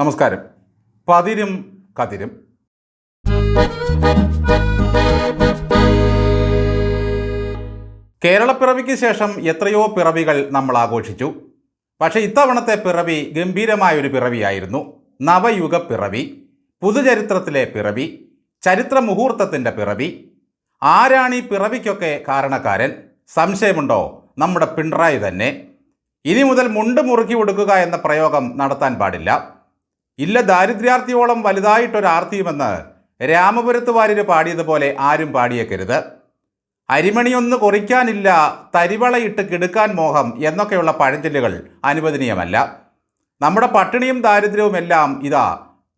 നമസ്കാരം. പതിരും കതിരും. കേരളപ്പിറവിക്ക് ശേഷം എത്രയോ പിറവികൾ നമ്മൾ ആഘോഷിച്ചു. പക്ഷേ ഇത്തവണത്തെ പിറവി ഗംഭീരമായൊരു പിറവിയായിരുന്നു. നവയുഗ പിറവി പുതുചരിത്രത്തിലെ പിറവി ചരിത്ര മുഹൂർത്തത്തിന്റെ പിറവി. ആരാണ് ഈ പിറവിക്കൊക്കെ കാരണക്കാരൻ? സംശയമുണ്ടോ? നമ്മുടെ പിണറായി തന്നെ. ഇനി മുതൽ മുണ്ട് മുറുക്കി കൊടുക്കുക എന്ന പ്രയോഗം നടത്താൻ പാടില്ല. ഇല്ല ദാരിദ്ര്യാർത്ഥിയോളം വലുതായിട്ടൊരാർത്തിയുമെന്ന് രാമപുരത്ത് വാര്യർ പാടിയതുപോലെ ആരും പാടിയേക്കരുത്. അരിമണിയൊന്ന് കുറിക്കാനില്ല തരിവളയിട്ട് കിടുക്കാൻ മോഹം എന്നൊക്കെയുള്ള പഴഞ്ചൊല്ലുകൾ അനുവദനീയമല്ല. നമ്മുടെ പട്ടിണിയും ദാരിദ്ര്യവും എല്ലാം ഇതാ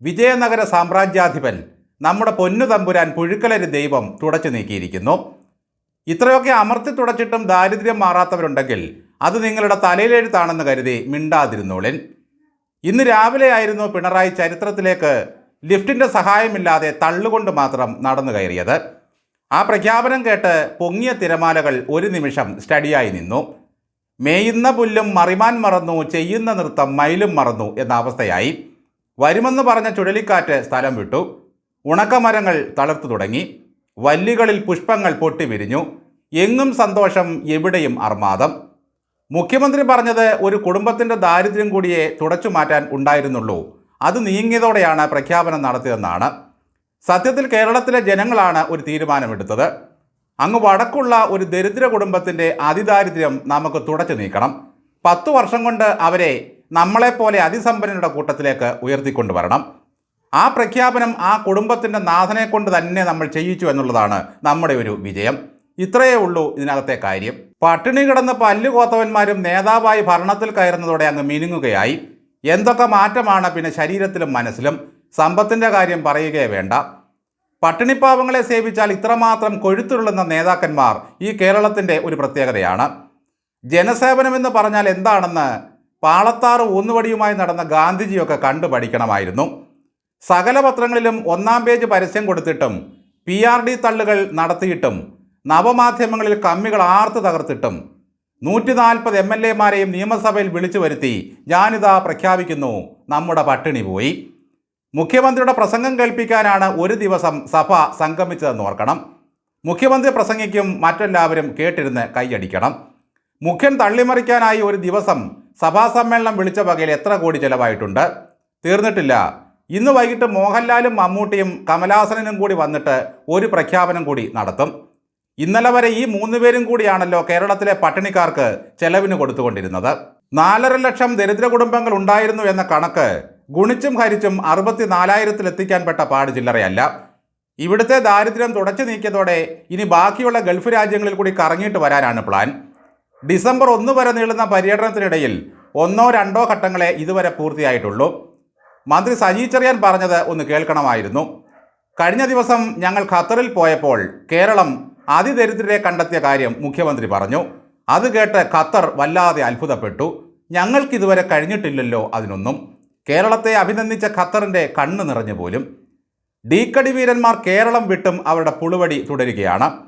വിജയനഗര സാമ്രാജ്യാധിപൻ നമ്മുടെ പൊന്നു തമ്പുരാൻ പുഴുക്കലരി ദൈവം തുടച്ചു നീക്കിയിരിക്കുന്നു. ഇത്രയൊക്കെ അമർത്തി തുടച്ചിട്ടും ദാരിദ്ര്യം മാറാത്തവരുണ്ടെങ്കിൽ അത് നിങ്ങളുടെ തലയിലെഴുത്താണെന്ന് കരുതി മിണ്ടാതിരുന്നോളിൻ. ഇന്ന് രാവിലെ ആയിരുന്നു പിണറായി ചരിത്രത്തിലേക്ക് ലിഫ്റ്റിന്റെ സഹായമില്ലാതെ തള്ളുകൊണ്ട് മാത്രം നടന്നു കയറിയത്. ആ പ്രഖ്യാപനം കേട്ട് പൊങ്ങിയ തിരമാലകൾ ഒരു നിമിഷം സ്റ്റഡിയായി നിന്നു. മേയുന്ന പുല്ലും മറിമാൻ മറന്നു ചെയ്യുന്ന നൃത്തം മയിലും മറന്നു എന്ന അവസ്ഥയായി. വരുമെന്ന് പറഞ്ഞ ചുഴലിക്കാറ്റ് സ്ഥലം വിട്ടു. ഉണക്കമരങ്ങൾ തളർത്തു തുടങ്ങി. വല്ലികളിൽ പുഷ്പങ്ങൾ പൊട്ടിവിരിഞ്ഞു എങ്ങും സന്തോഷം എവിടെയും അർമാദം. മുഖ്യമന്ത്രി പറഞ്ഞത് ഒരു കുടുംബത്തിന്റെ ദാരിദ്ര്യം കൂടിയേ തുടച്ചു മാറ്റാൻ ഉണ്ടായിരുന്നുള്ളൂ. അത് നീങ്ങിയതോടെയാണ് പ്രഖ്യാപനം നടത്തിയതെന്നാണ്. സത്യത്തിൽ കേരളത്തിലെ ജനങ്ങളാണ് ഒരു തീരുമാനമെടുത്തത്. അങ്ങ് വടക്കുള്ള ഒരു ദരിദ്ര കുടുംബത്തിന്റെ അതിദാരിദ്ര്യം നമുക്ക് തുടച്ചു നീക്കണം. പത്തു വർഷം കൊണ്ട് അവരെ നമ്മളെപ്പോലെ അതിസമ്പന്നരുടെ കൂട്ടത്തിലേക്ക് ഉയർത്തിക്കൊണ്ടുവരണം. ആ പ്രഖ്യാപനം ആ കുടുംബത്തിന്റെ നാഥനെ കൊണ്ട് തന്നെ നമ്മൾ ചെയ്യിച്ചു എന്നുള്ളതാണ് നമ്മുടെ ഒരു വിജയം. ഇത്രയേ ഉള്ളൂ ഇതിനകത്തെ കാര്യം. പട്ടിണി കിടന്ന് പല്ലു കോത്തവന്മാരും നേതാവായി ഭരണത്തിൽ കയറുന്നതോടെ അങ്ങ് മിനുങ്ങുകയായി. എന്തൊക്കെ മാറ്റമാണ് പിന്നെ ശരീരത്തിലും മനസ്സിലും? സമ്പത്തിന്റെ കാര്യം പറയുകയേ വേണ്ട. പട്ടിണിപ്പാവങ്ങളെ സേവിച്ചാൽ ഇത്രമാത്രം കൊഴുത്തുള്ളുന്ന നേതാക്കന്മാർ ഈ കേരളത്തിന്റെ ഒരു പ്രത്യേകതയാണ്. ജനസേവനമെന്ന് പറഞ്ഞാൽ എന്താണെന്ന് പാളത്താറ് ഊന്നുവടിയുമായി നടന്ന ഗാന്ധിജിയൊക്കെ കണ്ടു പഠിക്കണമായിരുന്നു. സകല പത്രങ്ങളിലും ഒന്നാം പേജ് പരസ്യം കൊടുത്തിട്ടും പി ആർ ഡി തള്ളുകൾ നടത്തിയിട്ടും നവമാധ്യമങ്ങളിൽ കമ്മികൾ ആർത്ത് തകർത്തിട്ടും നൂറ്റി നാൽപ്പത് എം എൽ എമാരെയും നിയമസഭയിൽ വിളിച്ചു വരുത്തി ഞാനിതാ പ്രഖ്യാപിക്കുന്നു. നമ്മുടെ പട്ടിണി പോയി. മുഖ്യമന്ത്രിയുടെ പ്രസംഗം കേൾപ്പിക്കാനാണ് ഒരു ദിവസം സഭ സംഗമിച്ചതെന്ന് ഓർക്കണം. മുഖ്യമന്ത്രി പ്രസംഗിക്കും മറ്റെല്ലാവരും കേട്ടിരുന്ന് കൈയടിക്കണം. മുഖ്യൻ തള്ളിമറിക്കാനായി ഒരു ദിവസം സഭാ സമ്മേളനം വിളിച്ച വകയിൽ എത്ര കോടി ചെലവായിട്ടുണ്ട്? തീർന്നിട്ടില്ല. ഇന്ന് വൈകിട്ട് മോഹൻലാലും മമ്മൂട്ടിയും കമലാസനും കൂടി വന്നിട്ട് ഒരു പ്രഖ്യാപനം കൂടി നടത്തും. ഇന്നലെ വരെ ഈ മൂന്ന് പേരും കൂടിയാണല്ലോ കേരളത്തിലെ പട്ടിണിക്കാർക്ക് ചെലവിന് കൊടുത്തുകൊണ്ടിരുന്നത്. നാലര ലക്ഷം ദരിദ്ര കുടുംബങ്ങൾ ഉണ്ടായിരുന്നു എന്ന കണക്ക് ഗുണിച്ചും ഹരിച്ചും അറുപത്തിനാലായിരത്തിലെത്തിക്കാൻ പെട്ട പാട് ചില്ലറയല്ല. ഇവിടുത്തെ ദാരിദ്ര്യം തുടച്ചു നീക്കിയതോടെ ഇനി ബാക്കിയുള്ള ഗൾഫ് രാജ്യങ്ങളിൽ കൂടി കറങ്ങിയിട്ട് വരാനാണ് പ്ലാൻ. ഡിസംബർ ഒന്ന് വരെ നീളുന്ന പര്യടനത്തിനിടയിൽ ഒന്നോ രണ്ടോ ഘട്ടങ്ങളെ ഇതുവരെ പൂർത്തിയായിട്ടുള്ളൂ. മന്ത്രി സജി ചെറിയാൻ പറഞ്ഞത് ഒന്ന് കേൾക്കണമായിരുന്നു. കഴിഞ്ഞ ദിവസം ഞങ്ങൾ ഖത്തറിൽ പോയപ്പോൾ കേരളം അതിദരിദ്രരെ കണ്ടെത്തിയ കാര്യം മുഖ്യമന്ത്രി പറഞ്ഞു. അത് കേട്ട് ഖത്തർ വല്ലാതെ അത്ഭുതപ്പെട്ടു. ഞങ്ങൾക്കിതുവരെ കഴിഞ്ഞിട്ടില്ലല്ലോ അതിനൊന്നും. കേരളത്തെ അഭിനന്ദിച്ച ഖത്തറിന്റെ കണ്ണ് നിറഞ്ഞു പോലും. ഡീക്കടി വീരന്മാർ കേരളം വിട്ടും അവരുടെ പുളുവടി തുടരുകയാണ്.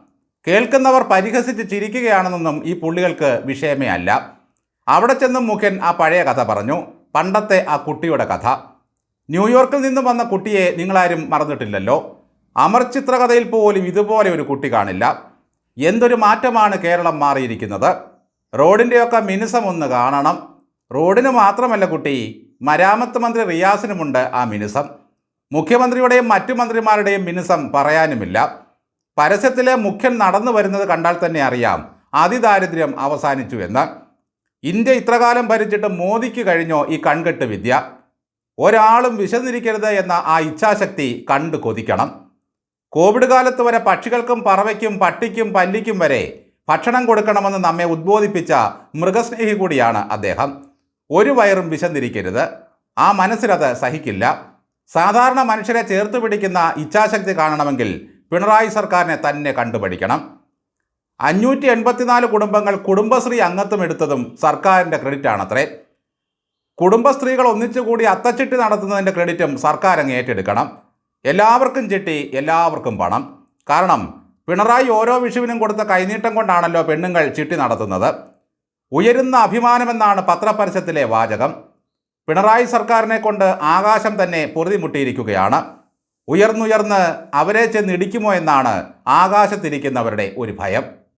കേൾക്കുന്നവർ പരിഹസിച്ച് ചിരിക്കുകയാണെന്നൊന്നും ഈ പുള്ളികൾക്ക് വിഷയമേ അല്ല. അവിടെ ചെന്നും മുഖ്യൻ ആ പഴയ കഥ പറഞ്ഞു. പണ്ടത്തെ ആ കുട്ടിയുടെ കഥ. ന്യൂയോർക്കിൽ നിന്നും വന്ന കുട്ടിയെ നിങ്ങളാരും മറന്നിട്ടില്ലല്ലോ. അമർ ചിത്രകഥയിൽ പോലും ഇതുപോലെ ഒരു കുട്ടി കാണില്ല. എന്തൊരു മാറ്റമാണ് കേരളം മാറിയിരിക്കുന്നത്? റോഡിന്റെയൊക്കെ മിനുസം ഒന്ന് കാണണം. റോഡിന് മാത്രമല്ല കുട്ടി മരാമത്ത് മന്ത്രി റിയാസിനുമുണ്ട് ആ മിനുസം. മുഖ്യമന്ത്രിയുടെയും മറ്റു മന്ത്രിമാരുടെയും മിനുസം പറയാനുമില്ല. പരസ്യത്തിലെ മുഖ്യൻ നടന്നു വരുന്നത് കണ്ടാൽ തന്നെ അറിയാം അതിദാരിദ്ര്യം അവസാനിച്ചു എന്ന്. ഇന്ത്യ ഇത്രകാലം ഭരിച്ചിട്ട് മോദിക്ക് കഴിഞ്ഞോ ഈ കൺകെട്ട് വിദ്യ? ഒരാളും വിശന്നിരിക്കരുത് എന്ന ആ ഇച്ഛാശക്തി കണ്ടു കൊതിക്കണം. കോവിഡ് കാലത്ത് വരെ പക്ഷികൾക്കും പറവയ്ക്കും പട്ടിക്കും പല്ലിക്കും വരെ ഭക്ഷണം കൊടുക്കണമെന്ന് നമ്മെ ഉദ്ബോധിപ്പിച്ച മൃഗസ്നേഹി കൂടിയാണ് അദ്ദേഹം. ഒരു വയറും വിശന്നിരിക്കരുത്. ആ മനസ്സിലത് സഹിക്കില്ല. സാധാരണ മനുഷ്യരെ ചേർത്ത് പിടിക്കുന്ന ഇച്ഛാശക്തി കാണണമെങ്കിൽ പിണറായി സർക്കാരിനെ തന്നെ കണ്ടുപഠിക്കണം. അഞ്ഞൂറ്റി എൺപത്തിനാല് കുടുംബങ്ങൾ കുടുംബശ്രീ അംഗത്വം എടുത്തതും സർക്കാരിന്റെ ക്രെഡിറ്റാണത്രേ. കുടുംബസ്ത്രീകൾ ഒന്നിച്ചുകൂടി അത്തച്ചിട്ടി നടത്തുന്നതിന്റെ ക്രെഡിറ്റും സർക്കാർ അങ്ങ് ഏറ്റെടുക്കണം. എല്ലാവർക്കും ചിട്ടി എല്ലാവർക്കും പണം. കാരണം പിണറായി ഓരോ വിഷുവിനും കൊടുത്ത കൈനീട്ടം കൊണ്ടാണല്ലോ പെണ്ണുങ്ങൾ ചിട്ടി നടത്തുന്നത്. ഉയരുന്ന അഭിമാനമെന്നാണ് പത്രപരസ്യത്തിലെ വാചകം. പിണറായി സർക്കാരിനെ കൊണ്ട് ആകാശം തന്നെ പൊറുതിമുട്ടിയിരിക്കുകയാണ്. ഉയർന്നുയർന്ന് അവരെ ചെന്നിടിക്കുമോ എന്നാണ് ആകാശത്തിരിക്കുന്നവരുടെ ഒരു ഭയം.